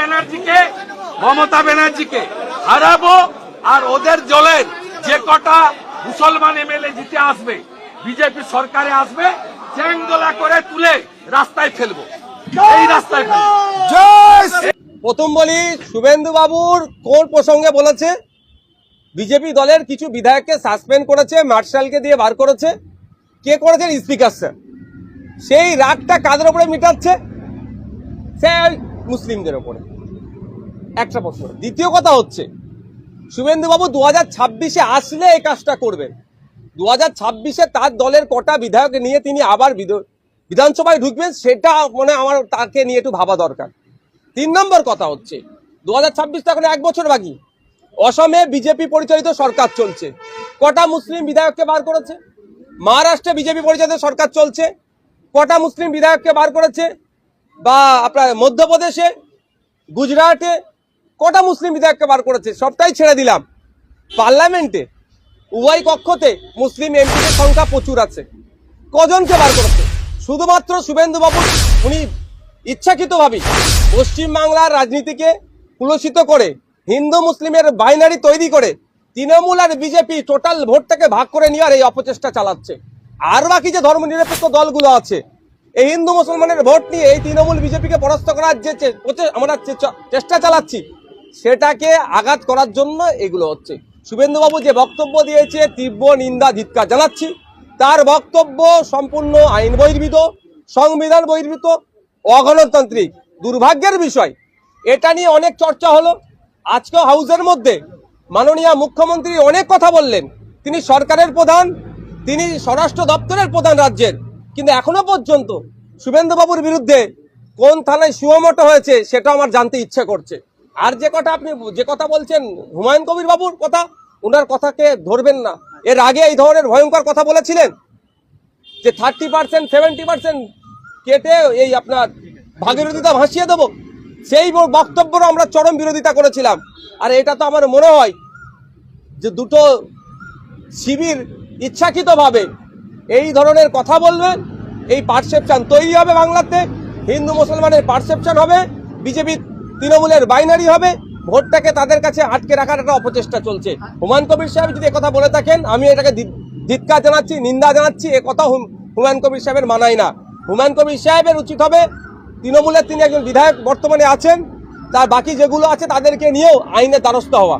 ব্যানার্জিকে, মমতা ব্যানার্জিকে হারাবো আর ওদের দলের যে কটা মুসলমান এমএলএ জিতে আসবে, বিজেপি সরকারে আসবে, চ্যাংদোলা করে তুলে রাস্তায় ফেলব। এই রাস্তায় প্রথম বলি শুভেন্দু বাবুর কোন প্রসঙ্গে বলেছে? বিজেপি দলের কিছু বিধায়ককে সাসপেন্ড করেছে, মার্শালকে দিয়ে বার করেছে। কে করেছে? Speaker sir. সেই রাগটা কাদের উপরে মিটাচ্ছে? সে ওই মুসলিমদের ওপরে। একটা প্রশ্ন। দ্বিতীয় কথা হচ্ছে শুভেন্দু বাবু দু হাজার ছাব্বিশে আসলে এই কাজটা করবেন। দু হাজার ছাব্বিশে তার দলের কটা বিধায়ক নিয়ে তিনি আবার বিধানসভায় ঢুকবেন, সেটা মনে আমার, তাকে নিয়ে একটু ভাবা দরকার। তিন নম্বর কথা হচ্ছে দু হাজার ছাব্বিশ এখন এক বছর বাকি। অসমে বিজেপি পরিচালিত সরকার চলছে। কটা মুসলিম বিধায়ককে বার করেছে? মহারাষ্ট্রে বিজেপি পরিচালিত সরকার চলছে। কটা মুসলিম বিধায়ককে বার করেছে? বা আপনার মধ্যপ্রদেশে, গুজরাটে, কটা মুসলিম বিধায়ককে বার করেছে সবটাই ছেড়ে দিলাম। পার্লামেন্টে, উভয় কক্ষতে মুসলিম এমপিদের সংখ্যা প্রচুর আছে। কজনকে বার করেছে? শুধুমাত্র শুভেন্দু বাবু উনি ইচ্ছাকৃতভাবে পশ্চিমবাংলার রাজনীতিকে কুলসিত করে, হিন্দু মুসলিমের বাইনারি তৈরি করে, তৃণমূল আর বিজেপি টোটাল ভোটটাকে ভাগ করে নেওয়ার এই অপচেষ্টা চালাচ্ছে। আর বাকি যে ধর্মনিরপেক্ষ দলগুলো আছে এই হিন্দু মুসলমানের ভোট নিয়ে এই তৃণমূল বিজেপিকে পরাস্ত করার যে আমরা চেষ্টা চালাচ্ছি, সেটাকে আঘাত করার জন্য এগুলো হচ্ছে। শুভেন্দুবাবু যে বক্তব্য দিয়েছে, তীব্র নিন্দা ধিৎকার জানাচ্ছি। তার বক্তব্য সম্পূর্ণ আইন বহির্ভূত, সংবিধান বহির্ভূত, অগণতান্ত্রিক, দুর্ভাগ্যের বিষয়। এটা নিয়ে অনেক চর্চা হলো। আজকে হাউসের মধ্যে মাননীয় মুখ্যমন্ত্রী অনেক কথা বললেন। তিনি সরকারের প্রধান, তিনি স্বরাষ্ট্র দপ্তরের প্রধান রাজ্যের। কিন্তু এখনও পর্যন্ত শুভেন্দুবাবুর বিরুদ্ধে কোন থানায় সুয়মটো হয়েছে সেটা আমার জানতে ইচ্ছে করছে। আর যে কথা আপনি যে কথা বলছেন, হুমায়ুন কবির বাবুর কথা ওনার কথাকে ধরবেন না। এর আগে এই ধরনের ভয়ঙ্কর কথা বলেছিলেন যে থার্টি পার্সেন্ট, সেভেন্টি পার্সেন্ট কেটে এই আপনার ভাগীরথীটা ভাসিয়ে দেবো। সেই বক্তব্যরও আমরা চরম বিরোধিতা করেছিলাম। আর এটা তো আমার মনে হয় যে দুটো শিবির ইচ্ছাকৃতভাবে এই ধরনের কথা বলবেন, এই পারসেপশন তৈরি হবে বাংলাতে, হিন্দু মুসলমানের পারসেপশন হবে, বিজেপি তৃণমূলের বাইনারি হবে, ভোটটাকে তাদের কাছে আটকে রাখার একটা অপচেষ্টা চলছে। হুমায়ুন কবির সাহেব যদি কথা বলে থাকেন, আমি এটাকে ধি- ধিক্কার জানাচ্ছি, নিন্দা জানাচ্ছি, এ কথা হুম- হুমায়ুন কবির সাহেবের মানায় না। হুমায়ুন কবির সাহেবের উচিত হবে, তৃণমূলের তিনি একজন বিধায়ক বর্তমানে আছেন, তার বাকি যেগুলো আছে তাদেরকে নিয়েও আইনের দ্বারস্থ হওয়া।